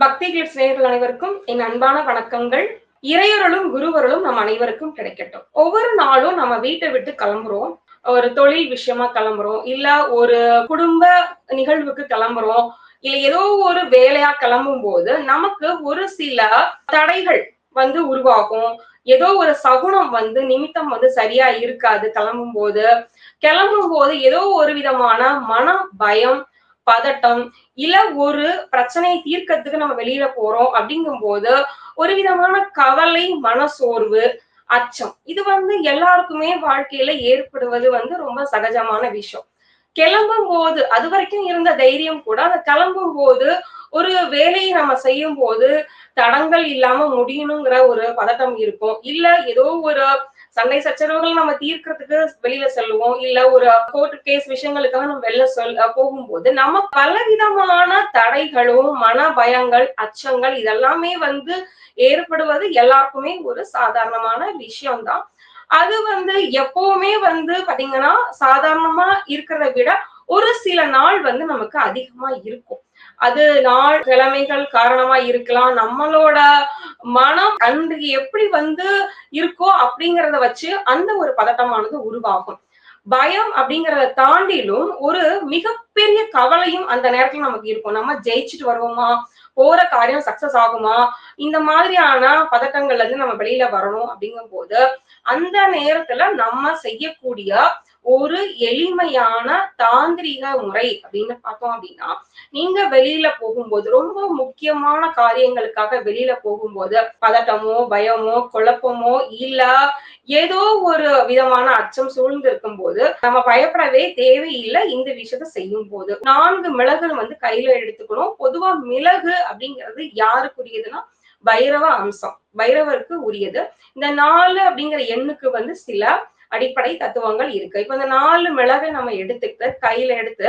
பக்திகள் clips அனைவருக்கும் என் அன்பான வணக்கங்கள். இறையொருளும் குருவருளும் நம் அனைவருக்கும் கிடைக்கட்டும். ஒவ்வொரு நாளும் நம்ம வீட்டை விட்டு கிளம்புறோம். ஒரு தொழில் விஷயமா கிளம்புறோம். இல்ல ஒரு குடும்ப நிகழ்வுக்கு கிளம்புறோம். இல்ல ஏதோ ஒரு வேலையா கிளம்பும் போது நமக்கு ஒரு சில தடைகள் வந்து உருவாகும். ஏதோ ஒரு சகுனம் வந்து நிமித்தம் வந்து சரியா இருக்காது கிளம்பும் போது கிளம்பும் போது ஏதோ ஒரு விதமான மன பயம் பதட்டம் இல்ல ஒரு பிரச்சனையை தீர்க்கறதுக்கு நம்ம வெளியில போறோம் அப்படிங்கும் போது ஒரு விதமான கவலை மனசோர்வு அச்சம். இது வந்து எல்லாருக்குமே வாழ்க்கையில ஏற்படுவது வந்து ரொம்ப சகஜமான விஷயம். கிளம்பும் போது அது வரைக்கும் இருந்த தைரியம் கூட அந்த கிளம்பும் போது ஒரு வேலையை நம்ம செய்யும் போது தடங்கள் இல்லாம முடியணுங்கிற ஒரு பதட்டம் இருக்கும். இல்ல ஏதோ ஒரு சண்டை சச்சரவுகள் நம்ம தீர்க்கறதுக்கு வெளியில செல்லுவோம். இல்ல ஒரு கோர்ட் கேஸ் விஷயங்களுக்காக நம்ம வெளில சொல் போகும்போது நம்ம பலவிதமான தடைகளும் மன பயங்கள் அச்சங்கள் இதெல்லாமே வந்து ஏற்படுவது எல்லாருக்குமே ஒரு சாதாரணமான விஷயம்தான். அது வந்து எப்பவுமே வந்து பாத்தீங்கன்னா சாதாரணமா இருக்கிறத விட ஒரு சில நாள் வந்து நமக்கு அதிகமா இருக்கும். அது நாள் கிழமைகள் காரணமா இருக்கலாம். நம்மளோட மனம் அன்றைக்கு எப்படி வந்து இருக்கோ அப்படிங்கிறத வச்சு அந்த ஒரு பதட்டமானது உருவாகும். பயம் அப்படிங்கிறத தாண்டிலும் ஒரு மிகப்பெரிய கவலையும் அந்த நேரத்துல நமக்கு இருக்கும். நம்ம ஜெயிச்சுட்டு வருவோமா? போற காரியம் சக்சஸ் ஆகுமா? இந்த மாதிரியான பதட்டங்கள்ல இருந்து நம்ம வெளியில வரணும் அப்படிங்கும் போது அந்த நேரத்துல நம்ம செய்யக்கூடிய ஒரு எளிமையான தாந்திரிக முறை அப்படின்னு பார்த்தோம் அப்படின்னா நீங்க வெளியில போகும்போது ரொம்ப முக்கியமான காரியங்களுக்காக வெளியில போகும்போது பதட்டமோ பயமோ குழப்பமோ இல்ல ஏதோ ஒரு விதமான அச்சம் சூழ்ந்து இருக்கும் போது நம்ம பயப்படவே தேவையில்லை இந்த விஷயத்த செய்யும் போது நான்கு மிளகு வந்து கையில எடுத்துக்கணும். பொதுவா மிளகு அப்படிங்கிறது யாருக்குரியதுன்னா பைரவ அம்சம். பைரவருக்கு உரியது. இந்த நாலு அப்படிங்கிற எண்ணுக்கு வந்து சில அடிப்படை தத்துவங்கள் இருக்கு. இப்ப இந்த நாலு மிளகை நம்ம எடுத்துக்கிட்டு கையில எடுத்து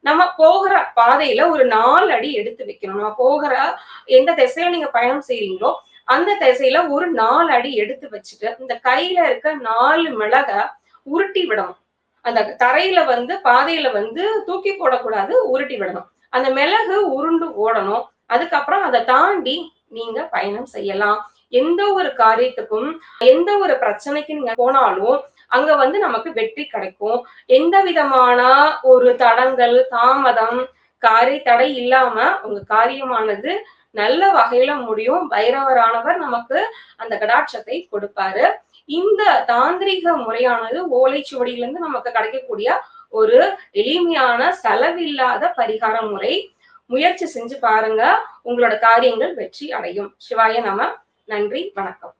நம்ம போகிற பாதையில ஒரு நாலு அடி எடுத்து வைக்கணும். நம்ம போகிற எந்த திசையில நீங்க பயணம் செய்யறீங்களோ அந்த திசையில ஒரு நாலு அடி எடுத்து வச்சுட்டு இந்த கையில இருக்க நாலு மிளக உருட்டி விடணும். அந்த தரையில வந்து பாதையில வந்து தூக்கி போடக்கூடாது உருட்டி விடணும். அந்த மிளகு உருண்டு ஓடணும். அதுக்கப்புறம் அதை தாண்டி நீங்க பயணம் செய்யலாம். எந்த ஒரு காரியத்துக்கும் எந்த ஒரு பிரச்சனைக்கு நீங்க போனாலும் அங்க வந்து நமக்கு வெற்றி கிடைக்கும். எந்த விதமான ஒரு தடங்கள் தாமதம் காரிய தடை இல்லாம உங்க காரியமானது நல்ல வகையில முடியும். பைரவரானவர் நமக்கு அந்த கடாட்சத்தை கொடுப்பாரு. இந்த தாந்திரிக முறையானது ஓலைச்சுவடியிலிருந்து நமக்கு கிடைக்கக்கூடிய ஒரு எளிமையான செலவில்லாத பரிகார முறை. முயற்சி செஞ்சு பாருங்க. உங்களோட காரியங்கள் வெற்றி அடையும். சிவாய நம. நன்றி வணக்கம்.